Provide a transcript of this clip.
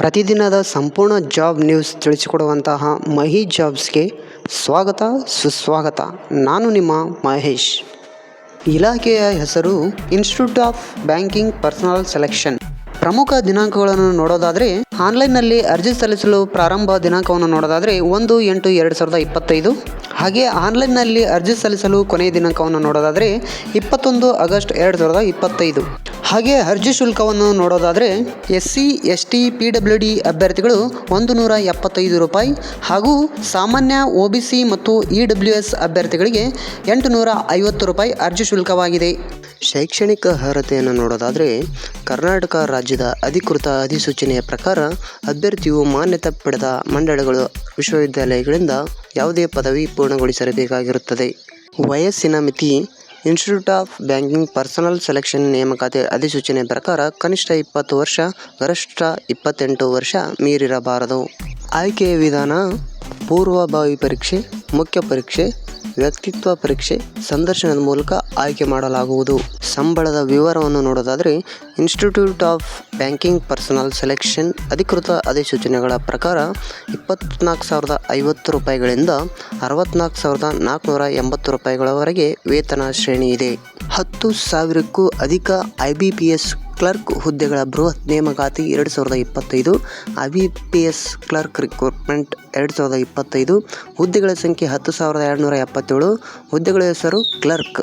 ಪ್ರತಿದಿನದ ಸಂಪೂರ್ಣ job news ತಿಳಿಸಿಕೊಡುವಂತಹ ಮಹಿ ಜಾಬ್ಸ್ಗೆ ಸ್ವಾಗತ, ಸುಸ್ವಾಗತ. ನಾನು ನಿಮ್ಮ ಮಹೇಶ್. ಇಲಾಖೆಯ ಹೆಸರು institute of banking personnel selection ಪ್ರಮುಖ ದಿನಾಂಕಗಳನ್ನು ನೋಡೋದಾದರೆ, ಆನ್ಲೈನ್ನಲ್ಲಿ ಅರ್ಜಿ ಸಲ್ಲಿಸಲು ಪ್ರಾರಂಭ ದಿನಾಂಕವನ್ನು ನೋಡೋದಾದರೆ ಒಂದು ಎಂಟು ಎರಡು ಸಾವಿರದ ಇಪ್ಪತ್ತೈದು. ಹಾಗೆ ಆನ್ಲೈನ್ನಲ್ಲಿ ಅರ್ಜಿ ಸಲ್ಲಿಸಲು ಕೊನೆಯ ದಿನಾಂಕವನ್ನು ನೋಡೋದಾದರೆ ಇಪ್ಪತ್ತೊಂದು ಆಗಸ್ಟ್ ಎರಡು ಸಾವಿರದ ಇಪ್ಪತ್ತೈದು. ಹಾಗೆ ಅರ್ಜಿ ಶುಲ್ಕವನ್ನು ನೋಡೋದಾದರೆ S C S T P W D ಅಭ್ಯರ್ಥಿಗಳು ಒಂದು ನೂರ ಎಪ್ಪತ್ತೈದು ರೂಪಾಯಿ ಹಾಗೂ ಸಾಮಾನ್ಯ ಒ ಬಿ ಸಿ ಮತ್ತು ಇ ಡಬ್ಲ್ಯೂ ಎಸ್ ಅಭ್ಯರ್ಥಿಗಳಿಗೆ ಎಂಟು ನೂರ ಐವತ್ತು ರೂಪಾಯಿ ಅರ್ಜಿ ಶುಲ್ಕವಾಗಿದೆ. ಶೈಕ್ಷಣಿಕ ಅರ್ಹತೆಯನ್ನು ನೋಡೋದಾದರೆ ಕರ್ನಾಟಕ ರಾಜ್ಯದ ಅಧಿಕೃತ ಅಧಿಸೂಚನೆಯ ಪ್ರಕಾರ ಅಭ್ಯರ್ಥಿಯು ಮಾನ್ಯತೆ ಪಡೆದ ಮಂಡಳಿಗಳು, ವಿಶ್ವವಿದ್ಯಾಲಯಗಳಿಂದ ಯಾವುದೇ ಪದವಿ ಪೂರ್ಣಗೊಳಿಸಬೇಕಾಗಿರುತ್ತದೆ ವಯಸ್ಸಿನ ಮಿತಿ institute of banking personnel selection ನೇಮಕಾತಿ ಅಧಿಸೂಚನೆ ಪ್ರಕಾರ ಕನಿಷ್ಠ ಇಪ್ಪತ್ತು ವರ್ಷ, ಗರಿಷ್ಠ ಇಪ್ಪತ್ತೆಂಟು ವರ್ಷ ಮೀರಿರಬಾರದು. ಆಯ್ಕೆಯ ವಿಧಾನ ಪೂರ್ವಭಾವಿ ಪರೀಕ್ಷೆ, ಮುಖ್ಯ ಪರೀಕ್ಷೆ ವ್ಯಕ್ತಿತ್ವ ಪರೀಕ್ಷೆ ಸಂದರ್ಶನದ ಮೂಲಕ ಆಯ್ಕೆ ಮಾಡಲಾಗುವುದು. ಸಂಬಳದ ವಿವರವನ್ನು ನೋಡೋದಾದರೆ institute of banking personnel selection ಅಧಿಕೃತ ಅಧಿಸೂಚನೆಗಳ ಪ್ರಕಾರ ಇಪ್ಪತ್ನಾಲ್ಕು ಸಾವಿರದ ಐವತ್ತು ರೂಪಾಯಿಗಳಿಂದ ಅರವತ್ನಾಲ್ಕು ಸಾವಿರದ ನಾಲ್ಕುನೂರ ಎಂಬತ್ತು ರೂಪಾಯಿಗಳವರೆಗೆ ವೇತನ ಶ್ರೇಣಿ ಇದೆ. ಹತ್ತು ಸಾವಿರಕ್ಕೂ ಅಧಿಕ I B P S clerk ಹುದ್ದೆಗಳ ಬೃಹತ್ ನೇಮಕಾತಿ ಎರಡು ಸಾವಿರದ ಇಪ್ಪತ್ತೈದು I P S clerk recruitment ಎರಡು ಸಾವಿರದ ಇಪ್ಪತ್ತೈದು, ಹುದ್ದೆಗಳ ಸಂಖ್ಯೆ ಹತ್ತು ಸಾವಿರದ ಎರಡುನೂರ ಎಪ್ಪತ್ತೇಳು, ಹುದ್ದೆಗಳ ಹೆಸರು ಕ್ಲರ್ಕ್.